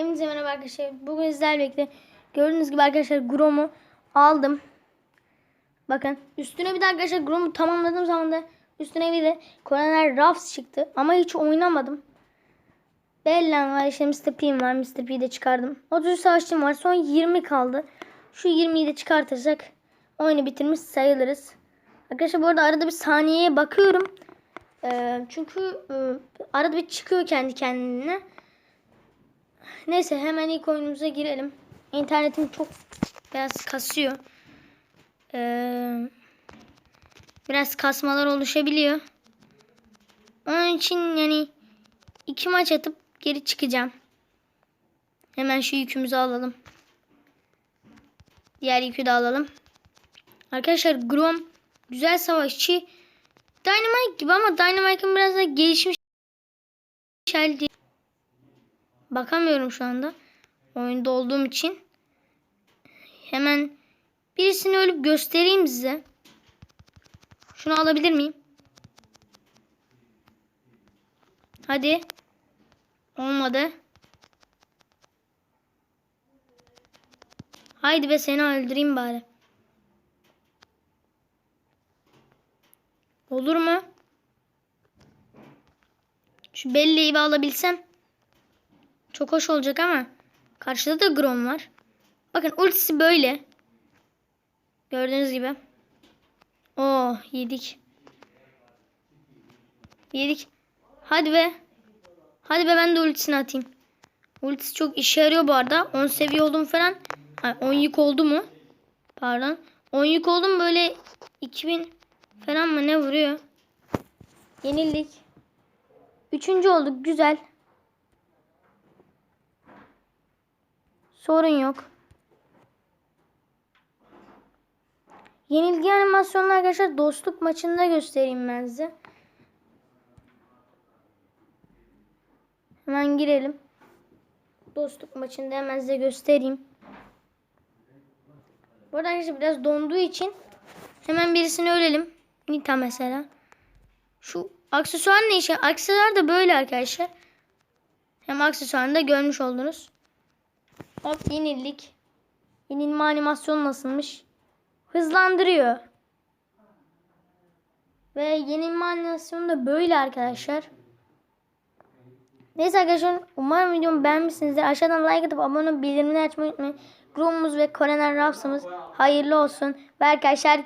Hepinize merhaba arkadaşlar. Bugün sizlerle birlikte gördüğünüz gibi arkadaşlar Grom'u aldım. Bakın üstüne bir de arkadaşlar Grom'u tamamladığım zaman da üstüne bir de Coroner Ruffs çıktı. Ama hiç oynamadım. Bellen var işte Mr. P'm var. Mr. P'yi de çıkardım. 33 savaşçım var. Son 20 kaldı. Şu 20'yi de çıkartırsak oyunu bitirmiş sayılırız. Arkadaşlar bu arada arada bir saniyeye bakıyorum. Ee, çünkü e, arada bir çıkıyor kendi kendine. Neyse hemen ilk oyunumuza girelim. İnternetim çok biraz kasıyor. Ee, biraz kasmalar oluşabiliyor. Onun için yani iki maç atıp geri çıkacağım. Hemen şu yükümüzü alalım. Diğer yükü de alalım. Arkadaşlar Grom güzel savaşçı. Dynamite gibi ama Dynamite'ın biraz da gelişmiş hali değil. Bakamıyorum şu anda. Oyunda olduğum için. Hemen birisini ölüp göstereyim size. Şunu alabilir miyim? Hadi. Olmadı. Haydi be seni öldüreyim bari. Olur mu? Şu belleği alabilsem. Çok hoş olacak ama. Karşıda da Grom var. Bakın ultisi böyle. Gördüğünüz gibi. Oo yedik. Yedik. Hadi be. Hadi be ben de ultisini atayım. Ultisi çok işe yarıyor bu arada. 10 seviye oldum falan. Ay, 10 yük oldu mu? Pardon. 10 yük oldum böyle 2000 falan mı ne vuruyor? Yenildik. Üçüncü olduk. Güzel. Sorun yok. Yenilgi animasyonunu arkadaşlar dostluk maçında göstereyim ben size. Hemen girelim. Dostluk maçında hemen size göstereyim. Bu arada arkadaşlar biraz donduğu için hemen birisini ölelim. Nita mesela. Şu aksesuar ne işe? Aksesuar da böyle arkadaşlar. Hem aksesuarını da görmüş oldunuz. Hop yenildik. Yenilme animasyonu nasılmış? Hızlandırıyor. Ve yenilme animasyonu da böyle arkadaşlar. Neyse arkadaşlar umarım videomu beğenmişsinizdir. Aşağıdan like atıp abone olup bildirimleri açmayı unutmayın. Gromumuz ve Korener Raps'ımız hayırlı olsun. Ve arkadaşlar